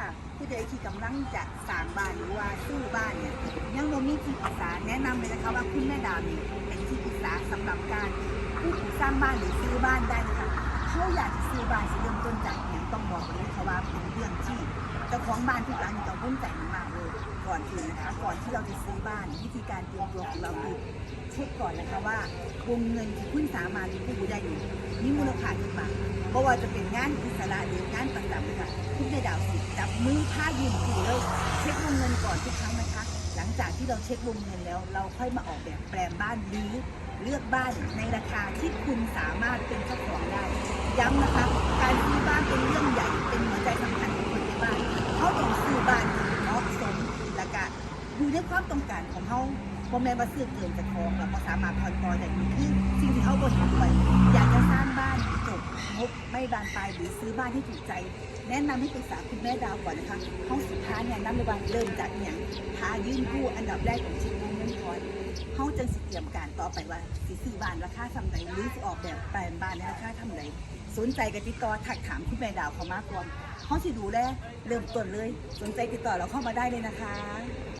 ค่ะ ผู้ใดที่กำลังจะสร้างบ้านหรือว่าซื้อบ้านเนี่ยยังบ่มีที่ปรึกษาแนะนำเลยนะคะว่าคุณแม่ดาวนี่เป็นที่ปรึกษาสำหรับการผู้สร้างบ้านหรือซื้อบ้านได้นะคะเขาอยากจะซื้อบ้านสิเริ่มต้นจากอย่างต้องบอกเลยนะคะว่าเป็นเรื่องที่เจ้าของบ้านทุกหลังต้องวุ่นใจมากเลยก่อนอื่นนะคะ ก่อนที่เราจะซื้อบ้านวิธีการเตรียมตัวของเราคือเช็คก่อนนะคะว่าวงเงินที่คุณสามารถกู้ได้อยู่มีมูลค่ากี่บาทเพราะว่าจะเป็นงานอิสระหรืองานประ มือผ้ายืนถือเลยเช็ควงเงินก่อนทุกครั้งนะคะ หลังจากที่เราเช็ควงเงินแล้ว เราค่อยมาออกแบบแปลนบ้านหรือเลือกบ้านในราคาที่คุณสามารถเป็นเจ้าของได้ ย้ำนะคะ การซื้อบ้านเป็นเรื่องใหญ่เป็นหัวใจสำคัญของคนในบ้านเขาต้องซื้อบ้านที่เหมาะสมและก็อยู่ในความต้องการของเขาพ่อแม่มาซื้อเกินจากของแล้วก็สามารถผ่อนต่อได้ดีคือสิ่ง บไม่บานปลายหรือซื้อบ้านที่ถูกใจ แนะนำให้ปรึกษาคุณแม่ดาวก่อนนะคะห้องสุดท้ายเนี่ยน้ำในบ้านเริ่มจากอหย่างหายื่นกู้อันดับแรกของชีวิตเงินคอนห้องจังสิเตรียมการต่อไปว่าสิซื้อบ้านราคาทำใดหรือจะออกแบบแปลนบ้านในราคาทำใดสนใจกับติดต่อถักถามคุณแม่ดาวเขามากกว่าห้องสิดูแลเริ่มต้นเลย สนใจติดต่อเราเข้ามาได้เลยนะคะ